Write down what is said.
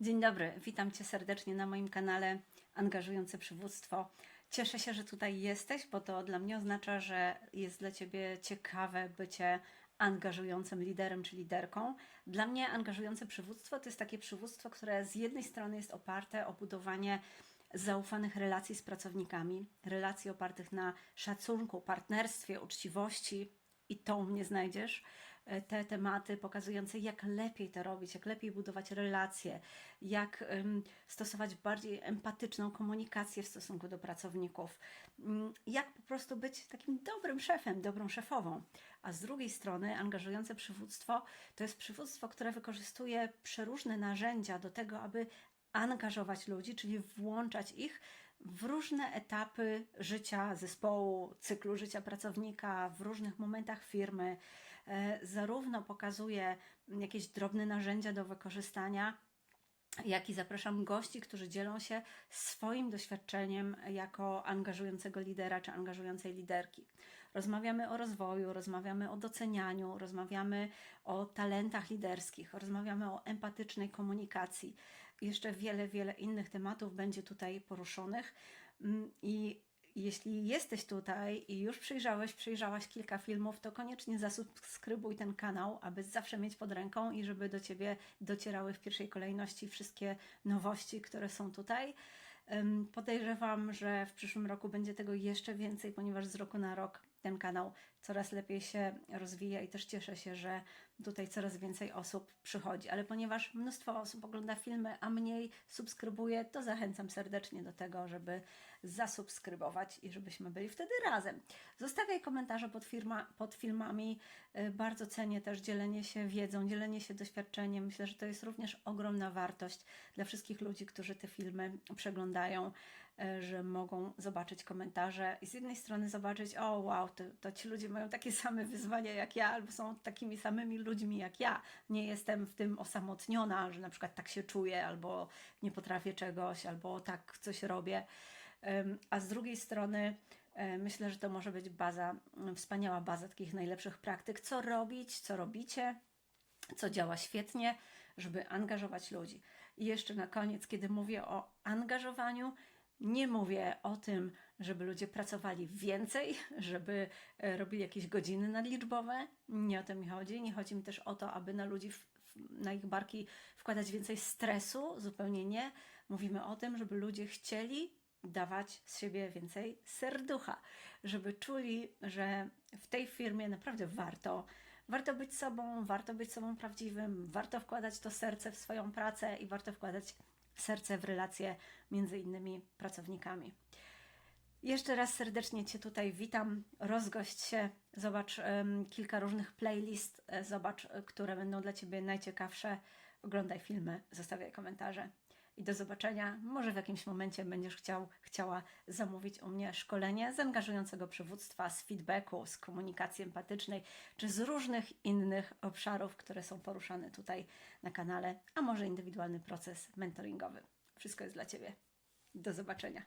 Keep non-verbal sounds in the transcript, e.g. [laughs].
Dzień dobry, witam Cię serdecznie na moim kanale Angażujące Przywództwo. Cieszę się, że tutaj jesteś, bo to dla mnie oznacza, że jest dla Ciebie ciekawe bycie angażującym liderem czy liderką. Dla mnie angażujące przywództwo to jest takie przywództwo, które z jednej strony jest oparte o budowanie zaufanych relacji z pracownikami, relacji opartych na szacunku, partnerstwie, uczciwości i u mnie znajdziesz. E, Te tematy pokazujące, jak lepiej to robić, jak lepiej budować relacje, jak stosować bardziej empatyczną komunikację w stosunku do pracowników, Mm, jak po prostu być takim dobrym szefem, dobrą szefową. A z drugiej strony, angażujące przywództwo to jest przywództwo, które wykorzystuje przeróżne narzędzia do tego, aby angażować ludzi, czyli włączać ich w różne etapy życia zespołu, cyklu życia pracownika, w różnych momentach firmy. E, Zarówno pokazuje jakieś drobne narzędzia do wykorzystania, jak i zapraszam gości, którzy dzielą się swoim doświadczeniem jako angażującego lidera czy angażującej liderki. Rozmawiamy o rozwoju, rozmawiamy o docenianiu, rozmawiamy o talentach liderskich, rozmawiamy o empatycznej komunikacji. Jeszcze wiele, wiele innych tematów będzie tutaj poruszonych. Mm, I jeśli jesteś tutaj i już przyjrzałeś, przyjrzałaś kilka filmów, to koniecznie zasubskrybuj ten kanał, aby zawsze mieć pod ręką i żeby do Ciebie docierały w pierwszej kolejności wszystkie nowości, które są tutaj. Podejrzewam, że w przyszłym roku będzie tego jeszcze więcej, ponieważ z roku na rok ten kanał coraz lepiej się rozwija i też cieszę się, że tutaj coraz więcej osób przychodzi. Ale ponieważ mnóstwo osób ogląda filmy, a mniej subskrybuje, to zachęcam serdecznie do tego, żeby zasubskrybować i żebyśmy byli wtedy razem. Zostawiaj komentarze pod, firma, pod filmami. Y, Bardzo cenię też dzielenie się wiedzą, dzielenie się doświadczeniem. Myślę, że to jest również ogromna wartość dla wszystkich ludzi, którzy te filmy przeglądają, że mogą zobaczyć komentarze i z jednej strony zobaczyć, o wow, to, to ci ludzie mają takie [laughs] same wyzwania jak ja, albo są takimi samymi ludźmi jak ja. Nie jestem w tym osamotniona, że na przykład tak się czuję, albo nie potrafię czegoś, albo tak coś robię. A z drugiej strony e, myślę, że to może być baza, mm, wspaniała baza takich najlepszych praktyk, co robić, co robicie, co działa świetnie, żeby angażować ludzi. I jeszcze na koniec, kiedy mówię o angażowaniu, nie mówię o tym, żeby ludzie pracowali więcej, [laughs] żeby e, robili jakieś godziny nadliczbowe. Nie o to mi chodzi. Nie chodzi mi też o to, aby na ludzi, na ich barki wkładać więcej stresu. Zupełnie nie. Mówimy o tym, żeby ludzie chcieli dawać z siebie więcej serducha, żeby czuli, że w tej firmie naprawdę warto. Warto być sobą, warto być sobą prawdziwym, warto wkładać to serce w swoją pracę i warto wkładać serce w relacje między innymi pracownikami. Jeszcze raz serdecznie Cię tutaj witam. Rozgość się, zobacz em, kilka różnych playlist, e, zobacz, e, które będą dla Ciebie najciekawsze. Oglądaj filmy, zostawiaj komentarze. I do zobaczenia. Może w jakimś momencie będziesz chciał, chciała zamówić u mnie szkolenie z angażującego przywództwa, z feedbacku, z komunikacji empatycznej, czy z różnych innych obszarów, które są poruszane tutaj na kanale, a może indywidualny proces mentoringowy. Wszystko jest dla Ciebie. Do zobaczenia.